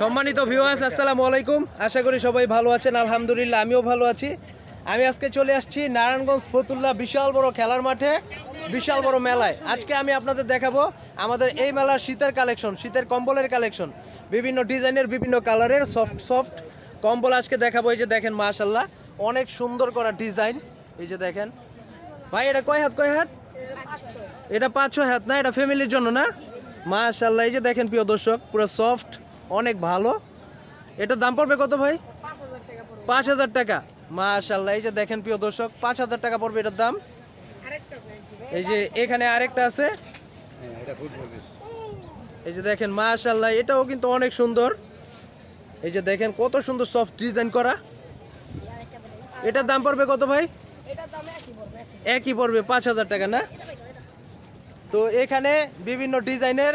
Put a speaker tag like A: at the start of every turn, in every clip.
A: সম্মানিত ভিউয়ার্স আসসালামু আলাইকুম। আশা করি সবাই ভালো আছেন আলহামদুলিল্লাহ আমিও ভালো আছি। আমি আজকে চলে আসছি নারায়ণগঞ্জ ফতুল্লা বিশাল বড় খেলার মাঠে বিশাল বড় মেলায়। আজকে আমি আপনাদের দেখাবো আমাদের এই মেলার শীতের কালেকশন শীতের কম্বলের কালেকশন। বিভিন্ন ডিজাইনের বিভিন্ন কালারের সফট সফট কম্বল আজকে দেখাবো। এই যে দেখেন মাশাল্লাহ অনেক সুন্দর করা ডিজাইন। এই যে দেখেন ভাই এটা কয় হাত কয় হাত? এটা পাঁচ ছয় হাত না? এটা ফ্যামিলির জন্য না? মাশাল্লাহ এই যে দেখেন প্রিয় দর্শক পুরো সফট অনেক ভালো। এটার দাম পড়বে কত ভাই? পাঁচ হাজার টাকা। মাশাল্লাহ এই যে দেখেন প্রিয় দর্শক পাঁচ হাজার টাকা পড়বে এটার দাম। এই যে এখানে আরেকটা আছে। এই যে দেখেন মাশাল্লাহ এটাও কিন্তু অনেক সুন্দর। এই যে দেখেন কত সুন্দর সফট ডিজাইন করা। এটার দাম পড়বে কত ভাই? একই পড়বে পাঁচ হাজার টাকা না? তো এখানে বিভিন্ন ডিজাইনের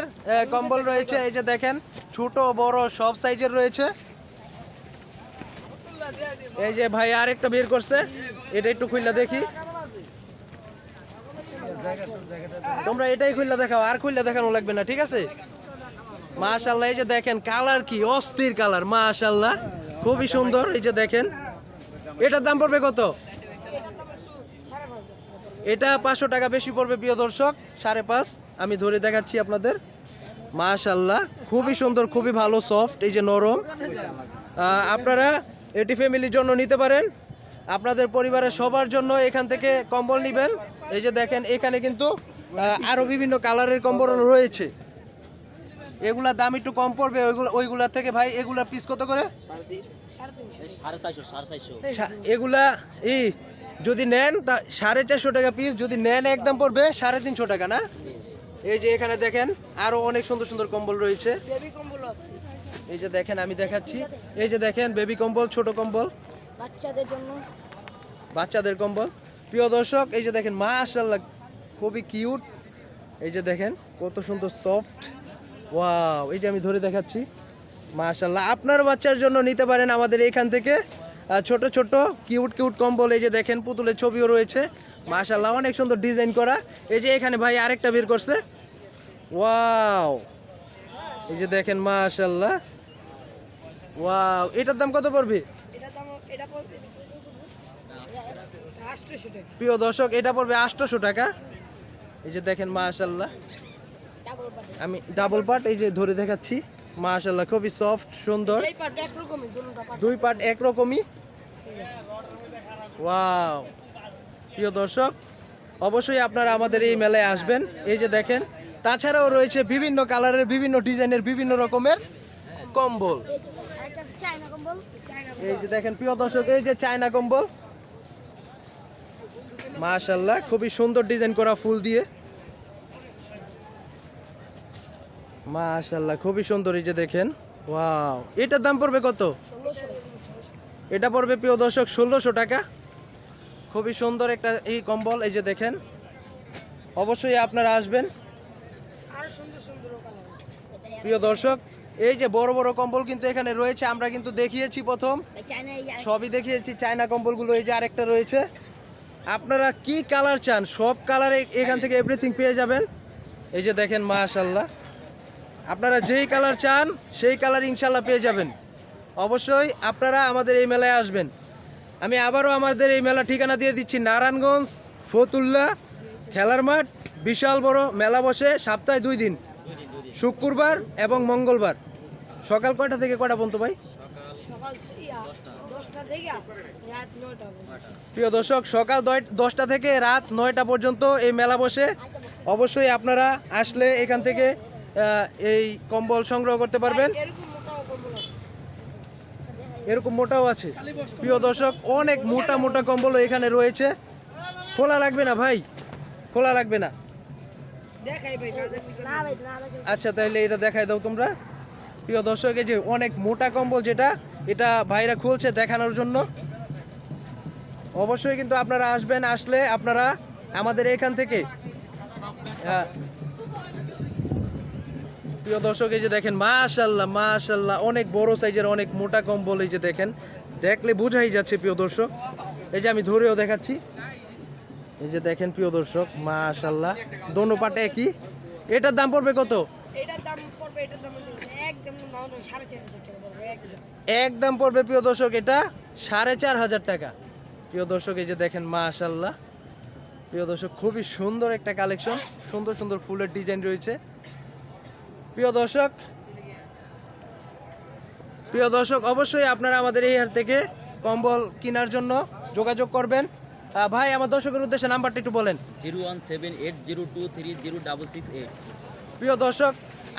A: কম্বল রয়েছে। এই যে দেখেন, ছোট, বড়, সব সাইজের রয়েছে। এই যে ভাই আরেকটা বের করছে। এটা একটু খুললা দেখি। তোমরা এটাই খুললা দেখাও, আর খুললা দেখানো লাগবে না, ঠিক আছে? মাশাল্লাহ এই যে দেখেন, কালার কি অস্থির কালার মাশাল্লাহ খুবই সুন্দর, এই যে দেখেন। এটার দাম পড়বে কত? এটা পাঁচশো টাকা বেশি পড়বে প্রিয় দর্শক। সাড়ে পাঁচ আমি ধরে দেখাচ্ছি আপনাদের। মাশাল্লাহ খুবই সুন্দর খুবই ভালো সফট এই যে নরম। আপনারা এটি ফ্যামিলির জন্য নিতে পারেন। আপনাদের পরিবারের সবার জন্য এখান থেকে কম্বল নেবেন। এই যে দেখেন এখানে কিন্তু আরও বিভিন্ন কালারের কম্বল রয়েছে। এগুলা দাম একটু কম পড়বে ওইগুলো ওইগুলা থেকে ভাই এগুলা পিস কত করে? এগুলা ই যদি নেন তা সাড়ে চারশো টাকা পিস যদি নেন একদম পড়বে সাড়ে তিনশো টাকা না? এই যে এখানে দেখেন আরও অনেক সুন্দর সুন্দর কম্বল রয়েছে। এই যে দেখেন আমি দেখাচ্ছি। এই যে দেখেন বেবি কম্বল ছোট কম্বল।
B: বাচ্চাদের জন্য।
A: বাচ্চাদের কম্বল। প্রিয় দর্শক এই যে দেখেন মাশাল্লাহ খুবই কিউট। এই যে দেখেন কত সুন্দর সফট। ওয়াও এই যে আমি ধরে দেখাচ্ছি। মাশাল্লাহ আপনার বাচ্চার জন্য নিতে পারেন আমাদের এখান থেকে। ছোট ছোট কিউট কিউট কম্বল এই যে দেখেন পুতুলের ছবিও রয়েছে। মাশাল্লাহ অনেক সুন্দর ডিজাইন করা। এই যে এখানে ভাই আরেকটা বের করছে। ওয়াও এই যে দেখেন মাশাল্লাহ ওয়াও এটার দাম কত পড়বে? প্রিয় দর্শক এটা পড়বে আটশোশো টাকা। এই যে দেখেন মাশাল্লাহ আমি ডাবল পার্ট এই যে ধরে দেখাচ্ছি। মাশাল্লাহ খুবই সফট সুন্দর। দুই পার্ট একরকমই। ওয়াও প্রিয় দর্শক অবশ্যই আপনারা আমাদের এই মেলায় আসবেন। এই যে দেখেন তাছাড়াও রয়েছে বিভিন্ন কালারের বিভিন্ন ডিজাইনের বিভিন্ন রকমের কম্বল। এই যে দেখেন প্রিয় দর্শক এই যে চায়না কম্বল। মাশাল্লাহ খুবই সুন্দর ডিজাইন করা ফুল দিয়ে। মাশাল্লাহ খুবই সুন্দর এই যে দেখেন। ওয়াও, এটার দাম পড়বে কত? এটা পড়বে প্রিয় দর্শক ষোলোশো টাকা। খুবই সুন্দর একটা এই কম্বল, এই যে দেখেন। অবশ্যই আপনারা আসবেন। প্রিয় দর্শক, এই যে বড় বড় কম্বল কিন্তু এখানে রয়েছে, আমরা কিন্তু দেখিয়েছি প্রথম। সবই দেখিয়েছি, চায়না কম্বলগুলো এই যে আরেকটা রয়েছে। আপনারা কি কালার চান? সব কালারে এখান থেকে এভরিথিং পেয়ে যাবেন। এই যে দেখেন মাশাল্লাহ আপনারা যেই কালার চান, সেই কালার ইনশাল্লাহ পেয়ে যাবেন। অবশ্যই আপনারা আমাদের এই মেলায় আসবেন। আমি আবারও আমাদের এই মেলা ঠিকানা দিয়ে দিচ্ছি, নারায়ণগঞ্জ, ফতুল্লা, খেলার মাঠ, বিশাল বড় মেলা বসে সপ্তাহে দুই দিন। শুক্রবার এবং মঙ্গলবার। সকাল কয়টা থেকে কয়টা পর্যন্ত ভাই। প্রিয় দর্শক, সকাল দশটা থেকে রাত নয়টা পর্যন্ত এই মেলা বসে। অবশ্যই আপনারা আসলে এখান থেকে এই কম্বল সংগ্রহ করতে পারবেন?
B: এরকম মোটাও আছে।
A: এরকম মোটাও আছে। প্রিয় দর্শক অনেক মোটা মোটা কম্বলও এখানে রয়েছে। খোলা লাগবে না ভাই? খোলা লাগবে না? আচ্ছা তাহলে এটা দেখাই দাও তোমরা। প্রিয় দর্শক এই যে অনেক মোটা কম্বল যেটা এটা ভাইরা খুলছে দেখানোর জন্য। অবশ্যই কিন্তু আপনারা আসবেন আসলে আপনারা আমাদের এখান থেকে প্রিয় দর্শক এই যে দেখেন মাশাল্লাহ মাশাল্লাহ অনেক বড় সাইজের অনেক মোটা কম্বল এই যে দেখেন। দেখলে বোঝাই যাচ্ছে প্রিয় দর্শক। এই যে আমি ধরেও দেখাচ্ছি। এই যে দেখেন প্রিয় দর্শক মাশাল্লাহ দোনো পাটে একই। এটার দাম পড়বে কত?
B: এটার দাম পড়বে এটার দাম একদম মাউন্ট সাড়ে চার হাজার একদম।
A: একদম পড়বে প্রিয় দর্শক এটা সাড়ে চার হাজার টাকা। প্রিয় দর্শক এই যে দেখেন মাশাল্লাহ। প্রিয় দর্শক খুবই সুন্দর একটা কালেকশন। সুন্দর সুন্দর ফুলের ডিজাইন রয়েছে। প্রিয় দর্শক প্রিয় দর্শক অবশ্যই আপনারা আমাদের এই হাট থেকে কম্বল কেনার জন্য যোগাযোগ করবেন। ভাই আমার দর্শকের উদ্দেশ্যে নাম্বারটা একটু বলেন।
C: Zero one seven eight zero two three zero double six eight.
A: প্রিয় দর্শক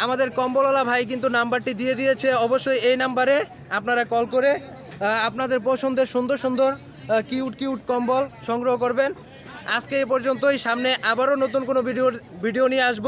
A: আমাদের কম্বলওয়ালা ভাই কিন্তু নাম্বারটি দিয়ে দিয়েছে। অবশ্যই এই নাম্বারে আপনারা কল করে আপনাদের পছন্দের সুন্দর সুন্দর কিউট কিউট কম্বল সংগ্রহ করবেন। আজকে এই পর্যন্তই। সামনে আবারও নতুন কোনো ভিডিও ভিডিও নিয়ে আসব।